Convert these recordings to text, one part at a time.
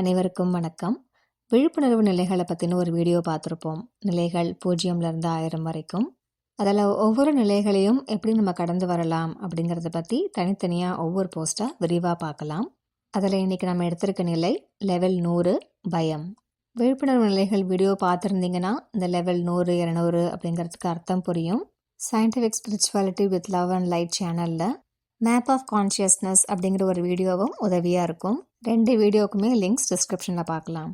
அனைவருக்கும் வணக்கம். விழிப்புணர்வு நிலைகளை பற்றின ஒரு வீடியோ பார்த்துருப்போம். நிலைகள் பூஜ்ஜியம்லேருந்து ஆயிரம் வரைக்கும். அதில் ஒவ்வொரு நிலைகளையும் எப்படி நம்ம கடந்து வரலாம் அப்படிங்கிறத பற்றி தனித்தனியாக ஒவ்வொரு போஸ்ட்டாக விரிவாக பார்க்கலாம். அதில் இன்றைக்கி நம்ம எடுத்திருக்க நிலை லெவல் நூறு பயம். விழிப்புணர்வு நிலைகள் வீடியோ பார்த்துருந்தீங்கன்னா இந்த லெவல் நூறு இரநூறு அப்படிங்கிறதுக்கு அர்த்தம் புரியும். Scientific spirituality with love and light சேனலில் மேப் ஆஃப் கான்ஷியஸ்னஸ் அப்படிங்கிற ஒரு வீடியோவும் உதவியாக இருக்கும். ரெண்டு வீடியோக்குமே லிங்க்ஸ் டிஸ்கிரிப்ஷனில் பார்க்கலாம்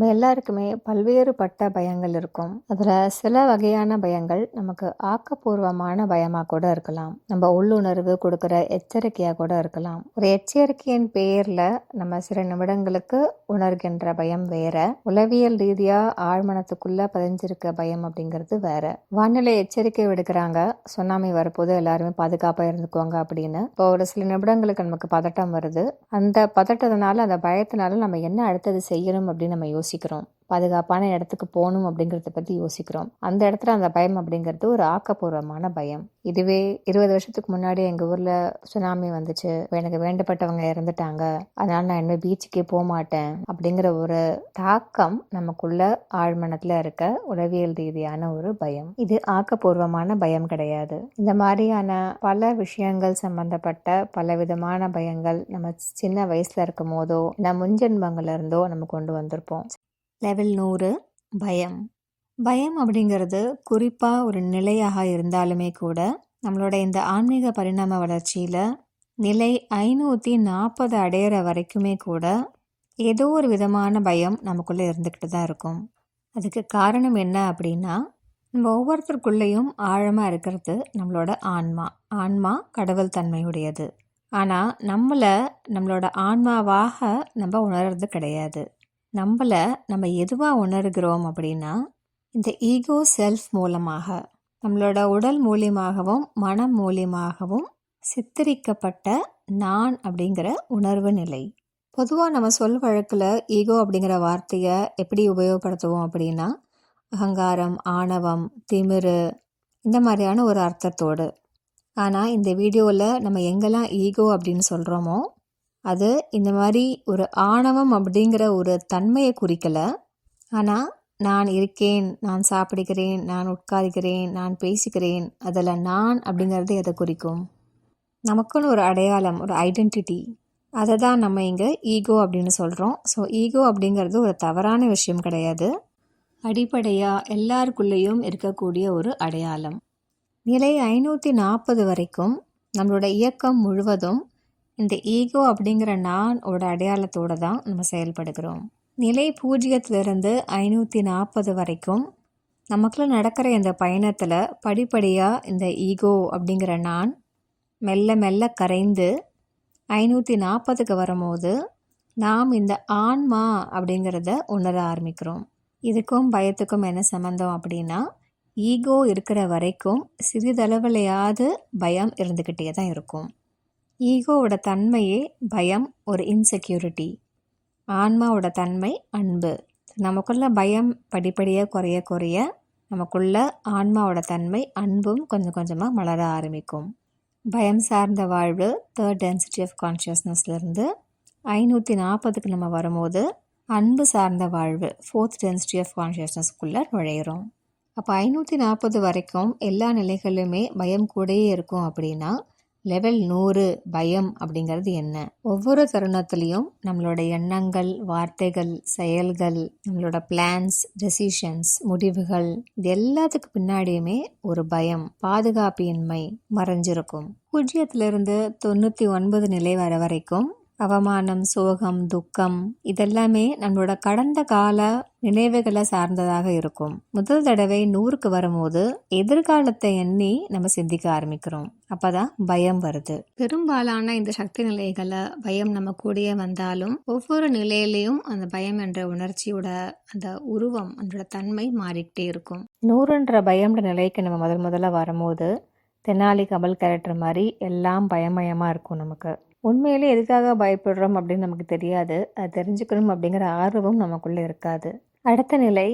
நம்ம எல்லாருக்குமே பல்வேறுபட்ட பயங்கள் இருக்கும். அதில் சில வகையான பயங்கள் நமக்கு ஆக்கப்பூர்வமான பயமாக கூட இருக்கலாம். நம்ம உள்ளுணர்வு கொடுக்குற எச்சரிக்கையாக கூட இருக்கலாம். ஒரு எச்சரிக்கையின் பேரில் நம்ம சில நிமிடங்களுக்கு உணர்கின்ற பயம் வேற. உளவியல் ரீதியாக ஆழ்மனத்துக்குள்ளே பதிஞ்சிருக்க பயம் அப்படிங்கிறது வேற. வானிலை எச்சரிக்கை விடுக்கிறாங்க. சுனாமி வரப்போது எல்லாருமே பாதுகாப்பாக இருந்துக்குவாங்க அப்படின்னு. இப்போ ஒரு சில நிமிடங்களுக்கு நமக்கு பதட்டம் வருது. அந்த பதட்டத்தினால அந்த பயத்தினால நம்ம என்ன அடுத்தது செய்யணும் அப்படின்னு நம்ம யோசிக்கிறோம். பாதுகாப்பான இடத்துக்கு போகணும் அப்படிங்கிறத பற்றி யோசிக்கிறோம். அந்த இடத்துல அந்த பயம் அப்படிங்கிறது ஒரு ஆக்கப்பூர்வமான பயம். இதுவே இருபது வருஷத்துக்கு முன்னாடி எங்கள் ஊரில் சுனாமி வந்துச்சு. எனக்கு வேண்டப்பட்டவங்க இறந்துட்டாங்க. அதனால் நான் இனிமேல் பீச்சுக்கே போக மாட்டேன் அப்படிங்கிற ஒரு தாக்கம் நமக்குள்ள ஆழ்மனத்தில் இருக்க உளவியல் ரீதியான ஒரு பயம். இது ஆக்கப்பூர்வமான பயம் கிடையாது. இந்த மாதிரியான பல விஷயங்கள் சம்பந்தப்பட்ட பல விதமான பயங்கள் நம்ம சின்ன வயசுல இருக்கும் போதோ நம் முன்ஜென்மங்கள்ல இருந்தோ நம்ம கொண்டு வந்திருப்போம். லெவல் நூறு பயம். பயம் அப்படிங்கிறது குறிப்பாக ஒரு நிலையாக இருந்தாலுமே கூட நம்மளோட இந்த ஆன்மீக பரிணாம வளர்ச்சியில் நிலை ஐநூற்றி நாற்பது அடையிற வரைக்குமே கூட ஏதோ ஒரு விதமான பயம் நமக்குள்ளே இருந்துக்கிட்டு தான் இருக்கும். அதுக்கு காரணம் என்ன அப்படின்னா நம்ம ஒவ்வொருத்தருக்குள்ளேயும் ஆழமாக இருக்கிறது நம்மளோட ஆன்மா. ஆன்மா கடவுள் தன்மையுடையது. ஆனால் நம்மளை நம்மளோட ஆன்மாவாக நம்ம உணர்றது கிடையாது. நம்மளை நம்ம எதுவாக உணர்கிறோம் அப்படின்னா இந்த ஈகோ செல்ஃப் மூலமாக நம்மளோட உடல் மூலியமாகவும் மனம் மூலியமாகவும் சித்தரிக்கப்பட்ட நான் அப்படிங்கிற உணர்வு நிலை. பொதுவாக நம்ம சொல் வழக்கில் ஈகோ அப்படிங்கிற வார்த்தையை எப்படி உபயோகப்படுத்துவோம் அப்படின்னா அகங்காரம் ஆணவம் திமிரு இந்த மாதிரியான ஒரு அர்த்தத்தோடு. ஆனால் இந்த வீடியோவில் நம்ம எங்கெல்லாம் ஈகோ அப்படின்னு சொல்கிறோமோ அது இந்த மாதிரி ஒரு ஆணவம் அப்படிங்கிற ஒரு தன்மையை குறிக்கலை. ஆனால் நான் இருக்கேன் நான் சாப்பிடுகிறேன் நான் உட்காருகிறேன் நான் பேசுகிறேன் அதில் நான் அப்படிங்கிறது எதை குறிக்கும்? நமக்குன்னு ஒரு அடையாளம் ஒரு ஐடென்டிட்டி அதை தான் நம்ம இங்கே ஈகோ அப்படின்னு சொல்கிறோம் ஸோ ஈகோ அப்படிங்கிறது ஒரு தவறான விஷயம் கிடையாது. அடிப்படையாக எல்லாருக்குள்ளேயும் இருக்கக்கூடிய ஒரு அடையாளம். நிலை ஐநூற்றி நாற்பது வரைக்கும் நம்மளோட இயக்கம் முழுவதும் இந்த ஈகோ அப்படிங்கிற நானோட அடையாளத்தோடு தான் நம்ம செயல்படுகிறோம். நிலை பூஜ்ஜியத்திலிருந்து ஐநூற்றி நாற்பது வரைக்கும் நமக்குள்ள நடக்கிற இந்த பயணத்தில் படிப்படியாக இந்த ஈகோ அப்படிங்கிற நான் மெல்ல மெல்ல கரைந்து ஐநூற்றி நாற்பதுக்கு வரும்போது நாம் இந்த ஆன்மா அப்படிங்கிறத உணர ஆரம்பிக்கிறோம். இதுக்கும் பயத்துக்கும் என்ன சம்மந்தம் அப்படின்னா ஈகோ இருக்கிற வரைக்கும் சிறிதளவுலையாவது பயம் இருந்துக்கிட்டே தான் இருக்கும். ஈகோவோட தன்மையே பயம் ஒரு இன்செக்யூரிட்டி ஆன்மாவோட தன்மை அன்பு. நமக்குள்ள பயம் படிப்படியாக குறைய குறைய நமக்குள்ள ஆன்மாவோட தன்மை அன்பும் கொஞ்சம் கொஞ்சமாக மலர ஆரம்பிக்கும். பயம் சார்ந்த வாழ்வு தேர்ட் டென்சிட்டி ஆஃப் கான்ஷியஸ்னஸ்லேருந்து ஐநூற்றி நாற்பதுக்கு நம்ம வரும்போது அன்பு சார்ந்த வாழ்வு ஃபோர்த் டென்சிட்டி ஆஃப் கான்ஷியஸ்னஸ்க்குள்ளே நுழையிறோம். அப்போ ஐநூற்றி நாற்பது வரைக்கும் எல்லா நிலைகளிலுமே பயம் கூடயே இருக்கும் அப்படின்னா லெவல் நூறு பயம் அப்படிங்கிறது என்ன? ஒவ்வொரு தருணத்துலேயும் நம்மளோட எண்ணங்கள் வார்த்தைகள் செயல்கள் நம்மளோட பிளான்ஸ் டெசிஷன்ஸ் முடிவுகள் இது எல்லாத்துக்கு பின்னாடியுமே ஒரு பயம் பாதுகாப்பின்மை மறைஞ்சிருக்கும். பூஜ்ஜியத்திலிருந்து தொண்ணூற்றி ஒன்பது நிலை வர வரைக்கும் அவமானம் சோகம் துக்கம் இதெல்லாமே நம்மளோட கடந்த கால நினைவுகளை சார்ந்ததாக இருக்கும். முதல் தடவை நூறுக்கு வரும்போது எதிர்காலத்தை எண்ணி நம்ம சிந்திக்க ஆரம்பிக்கிறோம். அப்பதான் பயம் வருது. பெரும்பாலான இந்த சக்தி நிலைகளை பயம் நம்ம கூடயே வந்தாலும் ஒவ்வொரு நிலையிலையும் அந்த பயம் என்ற உணர்ச்சியோட அந்த உருவம் அதோட தன்மை மாறிக்கிட்டே இருக்கும். நூறுன்ற பயம்ன்ற நிலைக்கு நம்ம முதல் முதல்ல வரும்போது தெனாலி கமல் கேரக்டர் மாதிரி எல்லாம் பயமயமாக இருக்கும் நமக்கு. உண்மையிலே எதுக்காக பயப்படுறோம் அப்படின்னு நமக்கு தெரியாது. அது தெரிஞ்சுக்கணும் அப்படிங்கிற ஆர்வம் நமக்குள்ளே இருக்காது. அடுத்த நிலை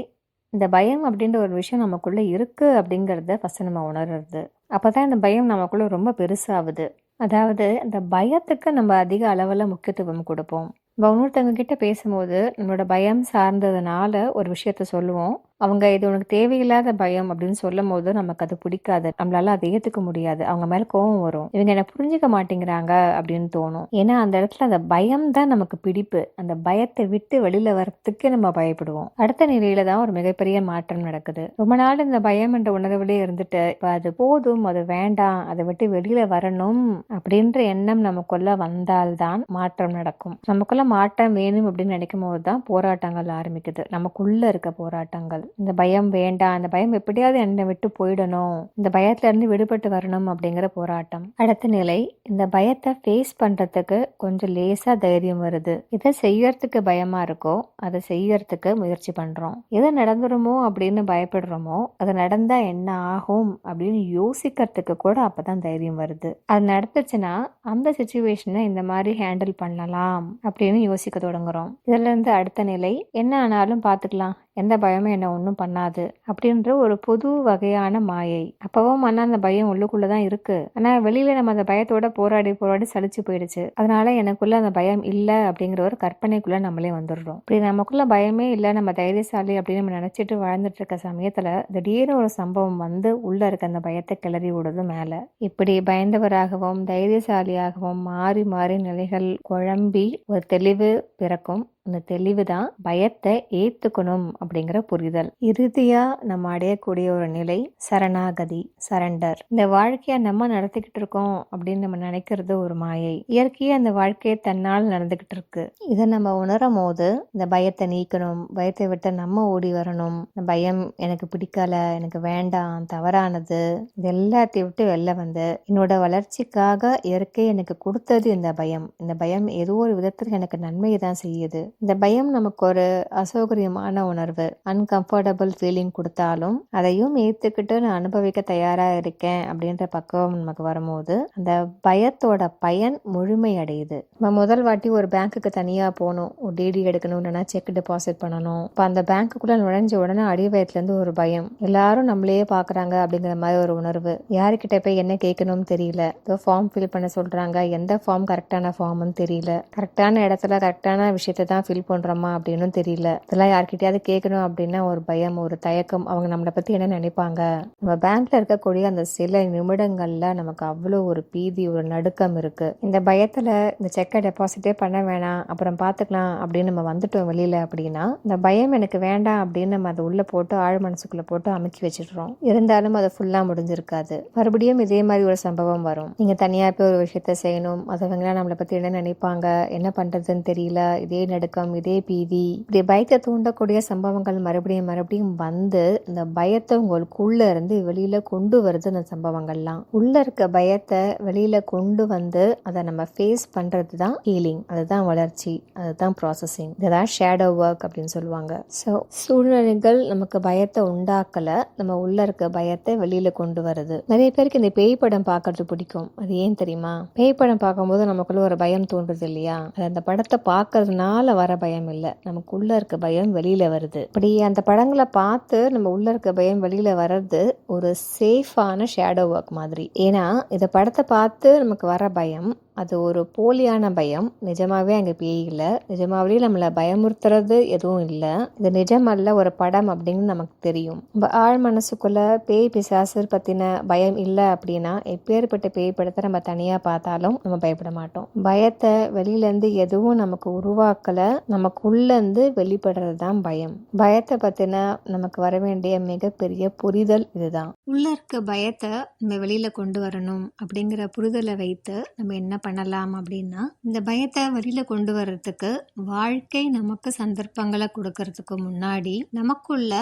இந்த பயம் அப்படின்ற ஒரு விஷயம் நமக்குள்ளே இருக்குது அப்படிங்கிறத ஃபஸ்ட்டு நம்ம உணர்றது. அப்போ தான் இந்த பயம் நமக்குள்ளே ரொம்ப பெருசாகுது. அதாவது இந்த பயத்துக்கு நம்ம அதிக அளவில் முக்கியத்துவம் கொடுப்போம். இப்போ இன்னொருத்தவங்க கிட்ட பேசும்போது நம்மளோட பயம் சார்ந்ததுனால ஒரு விஷயத்த சொல்லுவோம். அவங்க இது உனக்கு தேவையில்லாத பயம் அப்படின்னு சொல்லும் போது நமக்கு அது பிடிக்காது. நம்மளால அதை ஏத்துக்க முடியாது. அவங்க மேல கோவம் வரும். இவங்க என்ன புரிஞ்சுக்க மாட்டேங்கிறாங்க அப்படின்னு தோணும். ஏன்னா அந்த இடத்துல அந்த பயம் தான் நமக்கு பிடிப்பு. அந்த பயத்தை விட்டு வெளியில வரத்துக்கே நம்ம பயப்படுவோம். அடுத்த நிலையில தான் ஒரு மிகப்பெரிய மாற்றம் நடக்குது. ரொம்ப நாள் இந்த பயம் என்ற உணர்வுலேயே இருந்துட்டு இப்ப அது போதும் அது வேண்டாம் அதை விட்டு வெளியில வரணும் அப்படின்ற எண்ணம் நமக்குள்ள வந்தால்தான் மாற்றம் நடக்கும். நமக்குள்ள மாற்றம் வேணும் அப்படின்னு நினைக்கும் போது தான் போராட்டங்கள் ஆரம்பிக்குது. நமக்குள்ள இருக்க போராட்டங்கள். இந்த பயம் வேண்டாம் இந்த பயம் எப்படியாவது என்னை விட்டு போயிடணும் இந்த பயத்துல இருந்து விடுபட்டு வரணும் அப்படிங்கிற போராட்டம். அடுத்த நிலை இந்த பயத்தை ஃபேஸ் பண்றதுக்கு கொஞ்சம் லேசா தைரியம் வருது. இதை செய்யறதுக்கு பயமா இருக்கோ அதை செய்யறதுக்கு முயற்சி பண்றோம். எது நடந்துருமோ அப்படின்னு பயப்படுறோமோ அது நடந்தா என்ன ஆகும் அப்படின்னு யோசிக்கிறதுக்கு கூட அப்பதான் தைரியம் வருது. அது நடந்துச்சுன்னா அந்த சுச்சுவேஷனை இந்த மாதிரி ஹேண்டில் பண்ணலாம் அப்படின்னு யோசிக்க தொடங்குறோம். இதுல இருந்து அடுத்த நிலை என்ன ஆனாலும் பார்த்துக்கலாம். எந்த பயமும் என்னை ஒன்றும் பண்ணாது அப்படின்ற ஒரு புது வகையான மாயை. அப்பவும் ஆனால் அந்த பயம் உள்ளுக்குள்ளே தான் இருக்குது ஆனால் வெளியில் நம்ம அந்த பயத்தோட போராடி போராடி சளிச்சு போயிடுச்சு. அதனால எனக்குள்ளே அந்த பயம் இல்லை அப்படிங்கிற ஒரு கற்பனைக்குள்ளே நம்மளே வந்துடுறோம். இப்படி நமக்குள்ளே பயமே இல்லை நம்ம தைரியசாலி அப்படின்னு நம்ம நினைச்சிட்டு வாழ்ந்துட்டு இருக்க சமயத்தில் திடீர்னு ஒரு சம்பவம் வந்து உள்ளே இருக்க அந்த பயத்தை கிளறி விடுது மேலே. இப்படி பயந்தவராகவும் தைரியசாலியாகவும் மாறி மாறி நிலைகள் குழம்பி ஒரு தெளிவு பிறக்கும். அந்த தெளிவு தான் பயத்தை ஏத்துக்கணும் அப்படிங்கிற புரிதல். இறுதியா நம்ம அடையக்கூடிய ஒரு நிலை சரணாகதி சரண்டர். இந்த வாழ்க்கைய நம்ம நடத்திக்கிட்டு இருக்கோம் அப்படின்னு நம்ம நினைக்கிறது ஒரு மாயை. இயற்கையாக அந்த வாழ்க்கையை தன்னால் நடந்துகிட்டு இருக்கு. இதை நம்ம உணரும் போது இந்த பயத்தை நீக்கணும் பயத்தை விட்டு நம்ம ஓடி வரணும். இந்த பயம் எனக்கு பிடிக்கல எனக்கு வேண்டாம் தவறானது இது எல்லாத்தையும் விட்டு வெளில வந்து என்னோட வளர்ச்சிக்காக இயற்கை எனக்கு கொடுத்தது இந்த பயம். இந்த பயம் ஏதோ ஒரு விதத்தில் எனக்கு நன்மையை தான் செய்யுது. இந்த பயம் நமக்கு ஒரு அசௌகரியமான உணர்வு. அன்கம்ஃபர்டபுள் ஃபீலிங் கொடுத்தாலும் அதையும் ஏற்றுக்கிட்டு நான் அனுபவிக்க தயாராக இருக்கேன் அப்படின்ற பக்குவம் நமக்கு வரும்போது அந்த பயத்தோட பயன் முழுமை அடையுது. நம்ம முதல் வாட்டி ஒரு பேங்க்குக்கு தனியாக போகணும். ஒரு டிடி எடுக்கணும் இல்லைன்னா செக் டெபாசிட் பண்ணணும். இப்போ அந்த பேங்க்குள்ளே நுழைஞ்ச உடனே அடிவயத்துலேருந்து ஒரு பயம். எல்லாரும் நம்மளையே பார்க்குறாங்க அப்படிங்கிற மாதிரி ஒரு உணர்வு. யாருக்கிட்ட போய் என்ன கேட்கணும்னு தெரியல. ஏதோ ஃபார்ம் ஃபில் பண்ண சொல்கிறாங்க எந்த ஃபார்ம் கரெக்டான ஃபார்ம்னு தெரியல. கரெக்டான இடத்துல கரெக்டான விஷயத்தை தான் ஃபில் பண்ணுறோமா அப்படின்னு தெரியல. இதெல்லாம் யார்கிட்டயாவது கேட்கணும் அப்படின்னா ஒரு பயம் ஒரு தயக்கம். அவங்க நம்மளை பற்றி என்ன நினைப்பாங்க? நம்ம பேங்க்ல இருக்கக்கூடிய அந்த சில நிமிடங்கள்ல நமக்கு அவ்வளோ ஒரு பீதி ஒரு நடுக்கம் இருக்கு. இந்த பயத்துல இந்த செக்கை டெபாசிட்டே பண்ண வேணாம் அப்புறம் பார்த்துக்கலாம் அப்படின்னு நம்ம வந்துட்டோம் வெளியில அப்படின்னா இந்த பயம் எனக்கு வேண்டாம் அப்படின்னு நம்ம அதை உள்ள போட்டு ஆழ் மனசுக்குள்ள போட்டு அமுக்கி வச்சிடுறோம். இருந்தாலும் அதை ஃபுல்லா முடிஞ்சிருக்காது. மறுபடியும் இதே மாதிரி ஒரு சம்பவம் வரும். நீங்க தனியா போய் ஒரு விஷயத்த செய்யணும். மற்றவங்களாம் நம்மளை பத்தி என்ன நினைப்பாங்க? என்ன பண்றதுன்னு தெரியல. இதே நடுக்கம் இதே பீதி இப்படி பயத்தை தூண்டக்கூடிய சம்பவங்கள் மறுபடியும் மறுபடியும் வந்து இந்த பயத்தை உங்களுக்குள்ள இருந்து வெளியில கொண்டு வருது அந்த சம்பவங்கள்லாம். உள்ள இருக்க பயத்தை வெளியில கொண்டு வந்து அதை நம்ம ஃபேஸ் பண்றது தான் ஹீலிங் அதுதான் வளர்ச்சி அதுதான் ப்ராசஸிங் இதுதான் ஷேடோ ஒர்க் அப்படின்னு சொல்லுவாங்க. ஸோ சூழ்நிலைகள் நமக்கு பயத்தை உண்டாக்கல நம்ம உள்ள இருக்க பயத்தை வெளியில கொண்டு வருது. நிறைய பேருக்கு இந்த பேய் படம் பார்க்கறது பிடிக்கும். அது ஏன் தெரியுமா? பேய் படம் பார்க்கும்போது நமக்குள்ள ஒரு பயம் தோன்றுது இல்லையா? அது அந்த படத்தை பார்க்கறதுனால வர பயம் இல்லை. நமக்குள்ள இருக்க பயம் வெளியில் வருது. அப்படி அந்த படங்களை பார்த்து நம்ம உள்ளே இருக்க பயம் வெளியில் வர்றது ஒரு சேஃபான ஷேடோ ஒர்க் மாதிரி. ஏன்னா இந்த படத்தை பார்த்து நமக்கு வர பயம் அது ஒரு போலியான பயம். நிஜமாகவே அங்கே பேய் இல்லை நிஜமாகவே நம்மளை பயமுறுத்துறது எதுவும் இல்லை. இது நிஜமல்ல ஒரு படம் அப்படின்னு நமக்கு தெரியும். நம்ம ஆழ் மனசுக்குள்ளே பேய் பிசாசு பற்றின பயம் இல்லை அப்படின்னா எப்பேற்பட்ட பேய் படத்தை நம்ம தனியாக பார்த்தாலும் நம்ம பயப்பட மாட்டோம். பயத்தை வெளியிலேருந்து எதுவும் நமக்கு உருவாக்கல. நமக்குள்ளேருந்து வெளிப்படுறது தான் பயம். பயத்தை பற்றின நமக்கு வர வேண்டிய மிகப்பெரிய புரிதல் இதுதான். உள்ள இருக்க பயத்தை நம்ம வெளியில் கொண்டு வரணும் அப்படிங்கிற புரிதலை வைத்து நம்ம என்ன பண்ணலாம் அப்படின்னா இந்த பயத்தை வழியில் கொண்டு வர்றதுக்கு வாழ்க்கை நமக்கு சந்தர்ப்பங்களை கொடுக்கறதுக்கு முன்னாடி நமக்குள்ள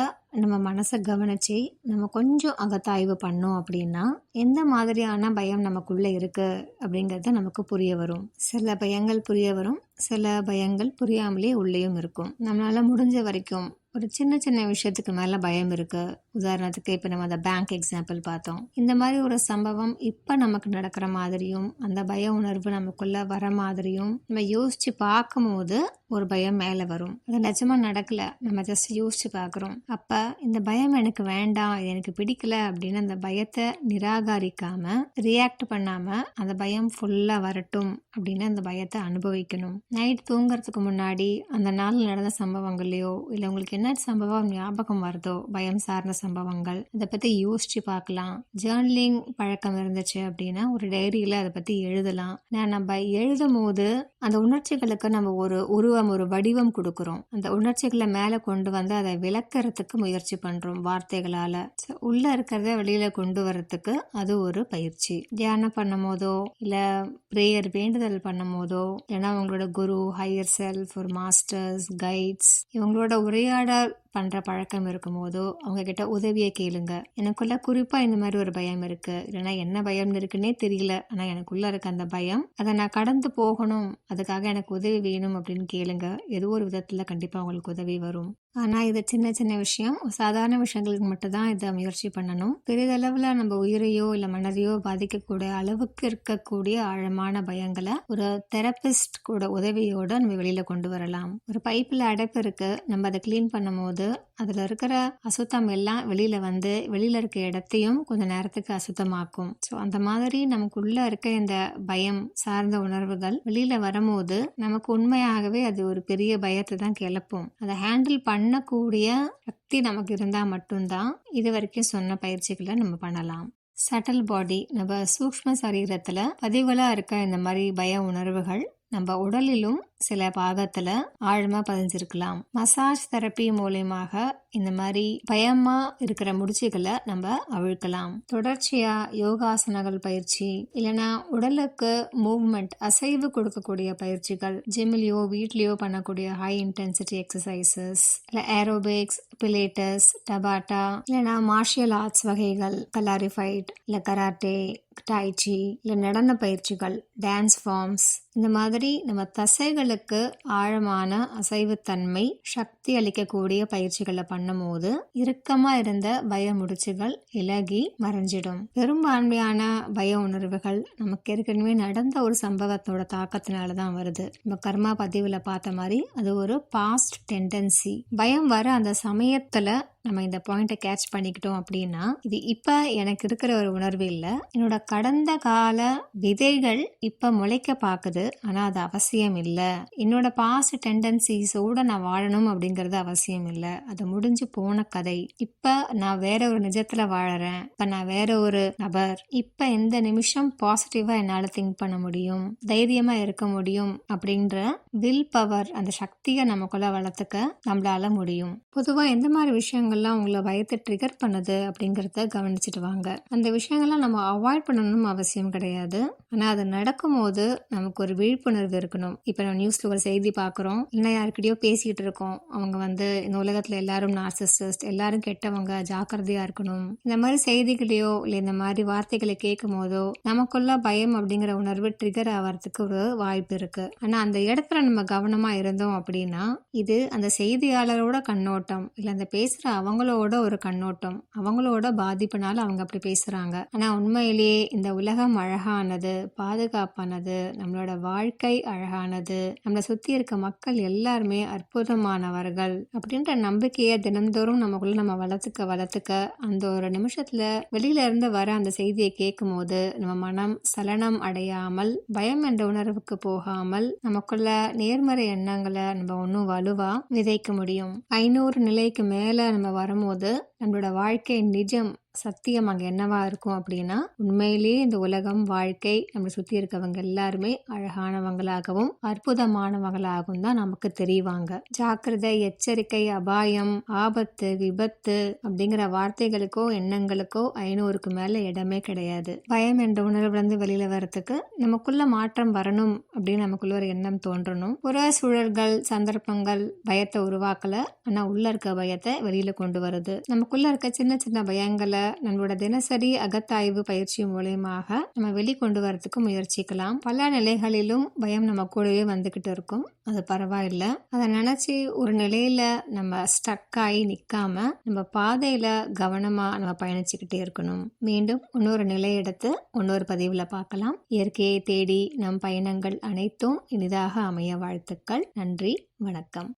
நம்ம மனசை கவனிச்சு நம்ம கொஞ்சம் அகத்தாய்வு பண்ணோம் அப்படின்னா எந்த மாதிரியான பயம் நமக்குள்ளே இருக்குது அப்படிங்கிறது நமக்கு புரிய வரும். சில பயங்கள் புரிய வரும். சில பயங்கள் புரியாமலே உள்ளேயும் இருக்கும். நம்மளால் முடிஞ்ச வரைக்கும் ஒரு சின்ன சின்ன விஷயத்துக்கு மேலே பயம் இருக்குது உதாரணத்துக்கு இப்போ நம்ம அந்த பேங்க் எக்ஸாம்பிள் பார்த்தோம். இந்த மாதிரி ஒரு சம்பவம் இப்போ நமக்கு நடக்கிற மாதிரியும் அந்த பய உணர்வு நமக்குள்ளே வர மாதிரியும் நம்ம யோசித்து பார்க்கும்போது ஒரு பயம் மேலே வரும். அது நிஜமாக நடக்கலை. நம்ம ஜஸ்ட் யோசித்து பார்க்குறோம். அப்போ இந்த பயம் எனக்கு வேண்டாம் இது எனக்கு பிடிக்கல அப்படின்னு அந்த பயத்தை நிராகரிக்காமல் ரியாக்ட் பண்ணாமல் அந்த பயம் ஃபுல்லாக வரட்டும் அப்படின்னு அந்த பயத்தை அனுபவிக்கணும். நைட் தூங்குறதுக்கு முன்னாடி அந்த நாள் நடந்த சம்பவங்களையோ இல்லை உங்களுக்கு என்ன சம்பவம் ஞாபகம் வருதோ பயம் சார்ந்த சம்பவங்கள் அதை பற்றி யோசிச்சு பார்க்கலாம் ஜேர்னலிங் பழக்கம் இருந்துச்சு அப்படின்னா ஒரு டைரியில் அதை பற்றி எழுதலாம். நான் நம்ம எழுதும் போது அந்த உணர்ச்சிகளுக்கு நம்ம ஒரு உருவம் ஒரு வடிவம் கொடுக்குறோம். அந்த உணர்ச்சிகளை மேலே கொண்டு வந்து அதை விளக்கறதுக்கு முயற்சி பண்ணுறோம் வார்த்தைகளால். So, உள்ள இருக்கிறத வெளியில் கொண்டு வரத்துக்கு அது ஒரு பயிற்சி. தியானம் பண்ணும் போதோ இல்லை ப்ரேயர் வேண்டுதல் பண்ணும் போதோ ஏன்னா உங்களோட குரு ஹையர் செல்ஃப் ஒரு மாஸ்டர்ஸ் கைட்ஸ் இவங்களோட உரையாடல் பண்ற பழக்கம் இருக்கும் போதோ அவங்க கிட்ட உதவியை கேளுங்க. எனக்குள்ள குறிப்பா இந்த மாதிரி ஒரு பயம் இருக்கு. இல்லைன்னா என்ன பயம்னு இருக்குன்னே தெரியல. ஆனா எனக்குள்ள இருக்க அந்த பயம் அதை நான் கடந்து போகணும். அதுக்காக எனக்கு உதவி வேணும் அப்படின்னு கேளுங்க. ஏதோ ஒரு விதத்துல கண்டிப்பா உங்களுக்கு உதவி வரும். ஆனால் இது சின்ன சின்ன விஷயம். சாதாரண விஷயங்களுக்கு மட்டும்தான் இதை முயற்சி பண்ணணும். பெரிதளவில் நம்ம உயிரையோ இல்லை மனதையோ பாதிக்கக்கூடிய அளவுக்கு இருக்கக்கூடிய ஆழமான பயங்களை ஒரு தெரபிஸ்ட் கூட உதவியோட நம்ம வெளியில் கொண்டு வரலாம். ஒரு பைப்பில் அடைப்பு இருக்கு. நம்ம அதை க்ளீன் பண்ணும் போது அதில் இருக்கிற அசுத்தம் எல்லாம் வெளியில் வந்து வெளியில் இருக்க இடத்தையும் கொஞ்சம் நேரத்துக்கு அசுத்தமாக்கும். ஸோ அந்த மாதிரி நமக்குள்ளே இருக்க இந்த பயம் சார்ந்த உணர்வுகள் வெளியில் வரும்போது நமக்கு உண்மையாகவே அது ஒரு பெரிய பயத்தை தான் கிளப்பும். அதை ஹேண்டில் பண்ணக்கூடிய சக்தி நமக்கு இருந்தால் மட்டும்தான் இது வரைக்கும் சொன்ன பயிற்சிகளை நம்ம பண்ணலாம். சட்டல் பாடி நம்ம சூக்ஷ்ம சரீரத்தில் பதிவுகளாக இருக்க இந்த மாதிரி பய உணர்வுகள் நம்ம உடலிலும் சில பாகத்துல ஆழமா பதிஞ்சிருக்கலாம். மசாஜ் தெரப்பி மூலியமாக இந்த மாதிரி பயமா இருக்கிற முடிச்சுகளை நம்ம அவிழ்க்கலாம். தொடர்ச்சியா யோகாசனங்கள் பயிற்சி இல்லைன்னா உடலுக்கு மூவ்மெண்ட் அசைவு கொடுக்கக்கூடிய பயிற்சிகள் ஜிம்லயோ வீட்லயோ பண்ணக்கூடிய ஹை இன்டென்சிட்டி எக்ஸசைசஸ் இல்ல ஏரோபிக்ஸ் பிலேட்டஸ் டபாட்டா இல்லைனா மார்ஷியல் ஆர்ட்ஸ் வகைகள் கலாரிஃபைட் இல்ல கராட்டே டாய்ச்சி இல்லை நடன பயிற்சிகள் டான்ஸ் ஃபார்ம்ஸ் இந்த மாதிரி நம்ம தசைகள் தசைகளுக்கு ஆழமான அசைவுத்தன்மை சக்தி அளிக்கக்கூடிய பயிற்சிகளை பண்ணும்போது இறுக்கமா இருந்த பய முடிச்சுகள் இலகி மறைஞ்சிடும். பெரும்பான்மையான பய உணர்வுகள் நமக்கு ஏற்கனவே நடந்த ஒரு சம்பவத்தோட தாக்கத்தினால தான் வருது. நம்ம கர்மா பதிவுல பார்த்த மாதிரி அது ஒரு பாஸ்ட் டெண்டன்சி பயம் வர அந்த சமயத்துல நம்ம இந்த பாயிண்ட்டை கேட்ச் பண்ணிக்கிட்டோம் அப்படின்னா இது இப்போ எனக்கு இருக்கிற ஒரு உணர்வு இல்லை. என்னோட கடந்த கால விதைகள் இப்போ முளைக்க பார்க்குது ஆனால் அது அவசியம் இல்லை. என்னோட பாஸ்ட் டெண்டன்சிஸோடு நான் வாழணும் அப்படிங்கிறது அவசியம் இல்லை. அது முடிஞ்சு போன கதை. இப்போ நான் வேற ஒரு நிஜத்தில் வாழறேன். இப்போ நான் வேற ஒரு நபர். இப்போ எந்த நிமிஷம் பாசிட்டிவாக என்னால் திங்க் பண்ண முடியும்? தைரியமாக இருக்க முடியும்? அப்படின்ற வில் பவர் அந்த சக்தியை நமக்குள்ள வளர்த்துக்க நம்மளால முடியும். பொதுவாக எந்த மாதிரி விஷயங்கள் விஷயங்கள்லாம் அவங்கள பயத்தை ட்ரிகர் பண்ணுது அப்படிங்கிறத கவனிச்சுட்டு வாங்க அந்த விஷயங்கள்லாம் நம்ம அவாய்ட் பண்ணணும் அவசியம் கிடையாது. ஆனால் அது நடக்கும்போது நமக்கு ஒரு விழிப்புணர்வு இருக்கணும். இப்போ நம்ம நியூஸில் ஒரு செய்தி பார்க்குறோம் இல்லைன்னா யாருக்கிட்டயோ பேசிக்கிட்டு இருக்கோம். அவங்க வந்து இந்த உலகத்தில் எல்லாரும் நார்சிஸ்ட் எல்லாரும் கெட்டவங்க ஜாக்கிரதையாக இருக்கணும். இந்த மாதிரி செய்திகளையோ இல்லை இந்த மாதிரி வார்த்தைகளை கேட்கும் போதோ நமக்குள்ள பயம் அப்படிங்கிற உணர்வு ட்ரிகர் ஆகிறதுக்கு ஒரு வாய்ப்பு இருக்கு. ஆனா அந்த இடத்துல நம்ம கவனமா இருந்தோம் அப்படின்னா இது அந்த செய்தியாளரோட கண்ணோட்டம் இல்ல அந்த பேசுற அவங்களோட ஒரு கண்ணோட்டம் அவங்களோட பாதிப்புனால அவங்க அப்படி பேசுறாங்க. ஆனா உண்மையிலேயே இந்த உலகம் அழகானது பாதுகாப்பானது நம்மளோட வாழ்க்கை அழகானது நம்மளை சுத்தி இருக்க மக்கள் எல்லாருமே அற்புதமானவர்கள் அப்படின்ற நம்பிக்கையை தினந்தோறும் நமக்குள்ள நம்ம வளர்த்துக்க வளர்த்துக்க அந்த ஒரு நிமிஷத்துல வெளியில இருந்து வர அந்த செய்தியை கேட்கும் போது நம்ம மனம் சலனம் அடையாமல் பயம் என்ற உணர்வுக்கு போகாமல் நமக்குள்ள நேர்மறை எண்ணங்களை நம்ம ஒன்றும் வலுவா விதைக்க முடியும். ஐநூறு நிலைக்கு மேல நம்ம வரும்போது நம்மளோட வாழ்க்கை நிஜம் சத்தியம் அங்கே என்னவா இருக்கும் அப்படின்னா உண்மையிலேயே இந்த உலகம் வாழ்க்கை நம்மளை சுற்றி இருக்கவங்க எல்லாருமே அழகானவங்களாகவும் அற்புதமானவங்களாகவும் தான் நமக்கு தெரிவாங்க. ஜாக்கிரதை எச்சரிக்கை அபாயம் ஆபத்து விபத்து அப்படிங்கிற வார்த்தைகளுக்கோ எண்ணங்களுக்கோ ஐநூறுக்கு மேல இடமே கிடையாது. பயம் என்ற உணர்வுலேருந்து வெளியில் வெளியில வர்றதுக்கு நமக்குள்ள மாற்றம் வரணும் அப்படின்னு நமக்குள்ள ஒரு எண்ணம் தோன்றணும். புற சூழல்கள் சந்தர்ப்பங்கள் பயத்தை உருவாக்கல. ஆனா உள்ள இருக்க பயத்தை வெளியில கொண்டு வருது நமக்குள்ள இருக்க சின்ன சின்ன பயங்களை நம்மளோட தினசரி அகத்தாய்வு பயிற்சி மூலயமாக நம்ம வெளிக்கொண்டு வரதுக்கு முயற்சிக்கலாம். பல நிலைகளிலும் பயம் நம்ம கூடவே வந்துகிட்டு இருக்கும். அது பரவாயில்ல. அதை நினைச்சு ஒரு நிலையில நம்ம ஸ்டக் ஆகி நிக்காம நம்ம பாதையில கவனமா நம்ம பயணிச்சுக்கிட்டே இருக்கணும். மீண்டும் இன்னொரு நிலை எடுத்து இன்னொரு பதிவுல பார்க்கலாம். இயற்கையை தேடி நம் பயணங்கள் அனைத்தும் இனிதாக அமைய வாழ்த்துக்கள். நன்றி. வணக்கம்.